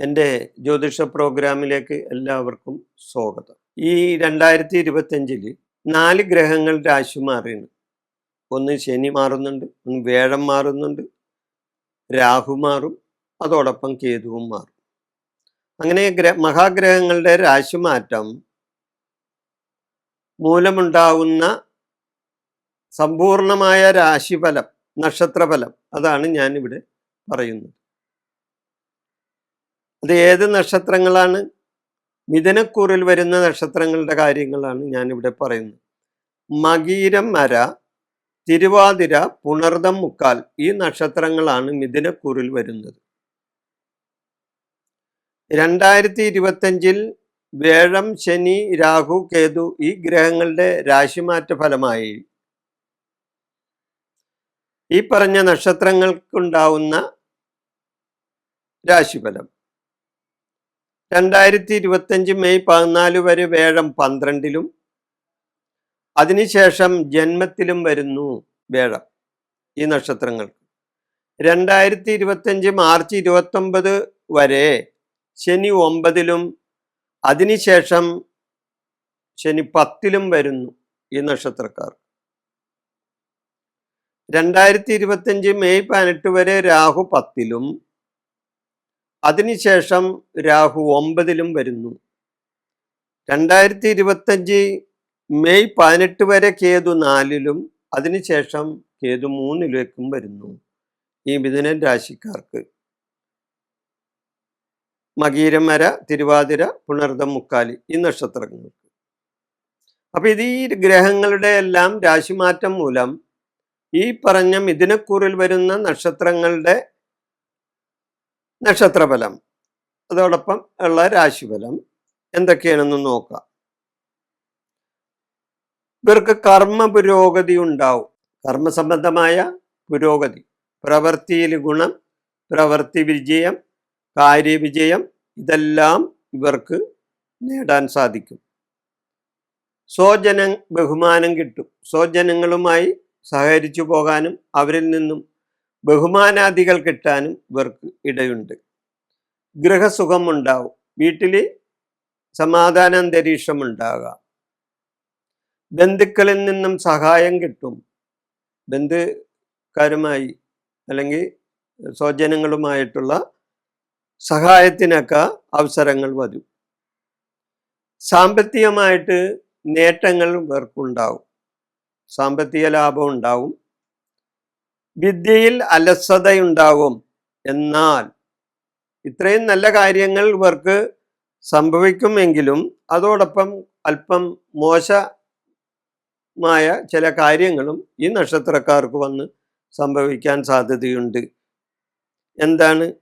എന്റെ ജ്യോതിഷ പ്രോഗ്രാമിലേക്ക് എല്ലാവർക്കും സ്വാഗതം. ഈ രണ്ടായിരത്തി ഇരുപത്തഞ്ചിൽ നാല് ഗ്രഹങ്ങൾ രാശി മാറിയാണ് ഒന്ന് ശനി മാറുന്നുണ്ട് ഒന്ന് വേഴം മാറുന്നുണ്ട് രാഹു മാറും അതോടൊപ്പം കേതുവും മാറും. അങ്ങനെ ഗ്ര മഹാഗ്രഹങ്ങളുടെ രാശിമാറ്റം മൂലമുണ്ടാവുന്ന സമ്പൂർണമായ രാശിഫലം നക്ഷത്രഫലം അതാണ് ഞാനിവിടെ പറയുന്നത്. അത് ഏത് നക്ഷത്രങ്ങളാണ്? മിഥനക്കൂറിൽ വരുന്ന നക്ഷത്രങ്ങളുടെ കാര്യങ്ങളാണ് ഞാനിവിടെ പറയുന്നത്. മകീരം മര തിരുവാതിര പുണർദം മുക്കാൽ ഈ നക്ഷത്രങ്ങളാണ് മിഥുനക്കൂറിൽ വരുന്നത്. രണ്ടായിരത്തി ഇരുപത്തഞ്ചിൽ വേഴം ശനി രാഹു കേതു ഈ ഗ്രഹങ്ങളുടെ രാശിമാറ്റ ഫലമായി ഈ പറഞ്ഞ നക്ഷത്രങ്ങൾക്കുണ്ടാവുന്ന രാശിഫലം. രണ്ടായിരത്തി ഇരുപത്തഞ്ച് മെയ് പതിനാല് വരെ വേഴം പന്ത്രണ്ടിലും അതിനുശേഷം ജന്മത്തിലും വരുന്നു വേഴം ഈ നക്ഷത്രങ്ങൾ രണ്ടായിരത്തി ഇരുപത്തഞ്ച് മാർച്ച് ഇരുപത്തൊമ്പത് വരെ ശനി ഒമ്പതിലും അതിനുശേഷം ശനി പത്തിലും വരുന്നു ഈ നക്ഷത്രക്കാർ. രണ്ടായിരത്തി ഇരുപത്തഞ്ച് മെയ് പതിനെട്ട് വരെ രാഹു പത്തിലും അതിനുശേഷം രാഹു ഒമ്പതിലും വരുന്നു. രണ്ടായിരത്തി ഇരുപത്തഞ്ച് മെയ് പതിനെട്ട് വരെ കേതു നാലിലും അതിനുശേഷം കേതു മൂന്നിലേക്കും വരുന്നു ഈ മിഥുനൻ രാശിക്കാർക്ക്. മകീരമര തിരുവാതിര പുണർദം മുക്കാലി ഈ നക്ഷത്രങ്ങൾക്ക്. അപ്പൊ ഇത് ഈ ഗ്രഹങ്ങളുടെ എല്ലാം രാശിമാറ്റം മൂലം ഈ പറഞ്ഞ മിഥുനക്കൂറിൽ വരുന്ന നക്ഷത്രങ്ങളുടെ നക്ഷത്രഫലം. അതോടൊപ്പം ഉള്ള രാശിഫലം. എന്തൊക്കെയാണെന്ന് നോക്കാം. ഇവർക്ക് കർമ്മ പുരോഗതി ഉണ്ടാവും. കർമ്മസംബന്ധമായ പുരോഗതി. പ്രവൃത്തിയിൽ ഗുണം പ്രവൃത്തി വിജയം കാര്യവിജയം ഇതെല്ലാം ഇവർക്ക് നേടാൻ സാധിക്കും. സ്വജന ബഹുമാനം കിട്ടും. സ്വജനങ്ങളുമായി സഹകരിച്ചു പോകാനും അവരിൽ നിന്നും ബഹുമാനാദികൾ കിട്ടാനും ഇവർക്ക് ഇടയുണ്ട്. ഗൃഹസുഖം ഉണ്ടാവും വീട്ടിൽ സമാധാന ഉണ്ടാകാം ബന്ധുക്കളിൽ നിന്നും സഹായം കിട്ടും. ബന്ധുക്കാരുമായി അല്ലെങ്കിൽ സ്വജനങ്ങളുമായിട്ടുള്ള സഹായത്തിനൊക്കെ അവസരങ്ങൾ വരും. സാമ്പത്തികമായിട്ട് നേട്ടങ്ങൾ ഇവർക്കുണ്ടാവും. സാമ്പത്തിക ലാഭം ഉണ്ടാവും. വിദ്യയിൽ അലസതയുണ്ടാകും എന്നാൽ ഇത്രയും നല്ല കാര്യങ്ങൾ ഇവർക്ക് സംഭവിക്കുമെങ്കിലും അതോടൊപ്പം അല്പം മോശമായ ചില കാര്യങ്ങളും ഈ നക്ഷത്രക്കാർക്ക് വന്ന് സംഭവിക്കാൻ സാധ്യതയുണ്ട്. എന്താണ്?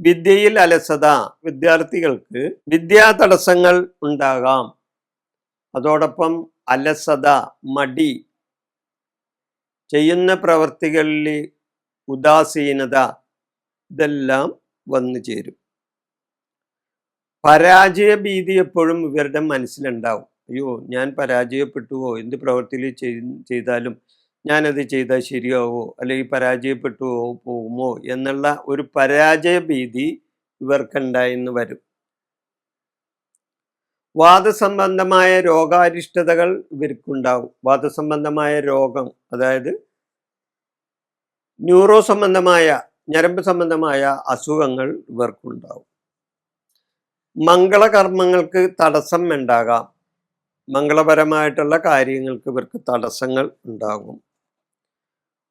വിദ്യയിൽ അലസത. വിദ്യാർത്ഥികൾക്ക് വിദ്യാ തടസ്സങ്ങൾ ഉണ്ടാകാം. അതോടൊപ്പം അലസത മടി ചെയ്യുന്ന പ്രവർത്തികളിൽ ഉദാസീനത ഇതെല്ലാം വന്നു ചേരും. പരാജയ ഭീതി എപ്പോഴും ഇവരുടെ മനസ്സിലുണ്ടാവും. അയ്യോ ഞാൻ പരാജയപ്പെട്ടുവോ? എന്ത് പ്രവൃത്തിയിൽ ചെയ്താലും ഞാനത് ചെയ്താൽ ശരിയാവോ? അല്ലെങ്കിൽ പരാജയപ്പെട്ടുവോ പോകുമോ എന്നുള്ള ഒരു പരാജയ ഭീതി ഇവർക്കുണ്ടായെന്ന് വരും. വാദസംബന്ധമായ രോഗാരിഷ്ടതകൾ ഇവർക്കുണ്ടാവും. വാദസംബന്ധമായ രോഗം അതായത് ന്യൂറോ സംബന്ധമായ ഞരമ്പ് സംബന്ധമായ അസുഖങ്ങൾ ഇവർക്കുണ്ടാവും. മംഗളകർമ്മങ്ങൾക്ക് തടസ്സം ഉണ്ടാകാം. മംഗളപരമായിട്ടുള്ള കാര്യങ്ങൾക്ക് ഇവർക്ക് തടസ്സങ്ങൾ ഉണ്ടാകും.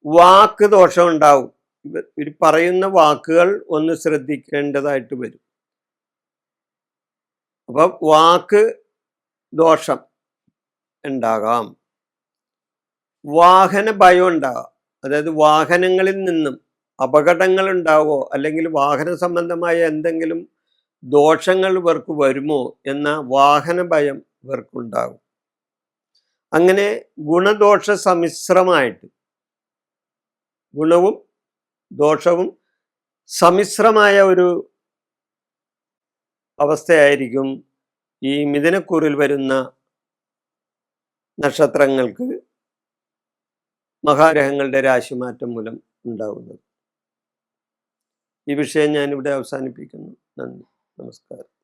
വാക്ക് ദോഷം ഉണ്ടാവും. ഇവർ പറയുന്ന വാക്കുകൾ ഒന്ന് ശ്രദ്ധിക്കേണ്ടതായിട്ട് വരും. അപ്പൊ വാക്ക് ദോഷം ഉണ്ടാകാം. വാഹന ഭയം ഉണ്ടാകാം. അതായത് വാഹനങ്ങളിൽ നിന്നും അപകടങ്ങൾ ഉണ്ടാവോ അല്ലെങ്കിൽ വാഹന സംബന്ധമായ എന്തെങ്കിലും ദോഷങ്ങൾ ഇവർക്ക് വരുമോ എന്ന വാഹന ഭയം ഇവർക്കുണ്ടാകും അങ്ങനെ ഗുണദോഷ സമ്മിശ്രമായിട്ട് ഗുണവും ദോഷവും സമ്മിശ്രമായ ഒരു അവസ്ഥയായിരിക്കും ഈ മിഥുനക്കൂറിൽ വരുന്ന നക്ഷത്രങ്ങൾക്ക് മഹാഗ്രഹങ്ങളുടെ രാശിമാറ്റം മൂലം ഉണ്ടാകുന്നത് ഈ വിഷയം ഞാനിവിടെ അവസാനിപ്പിക്കുന്നു. നന്ദി. നമസ്കാരം.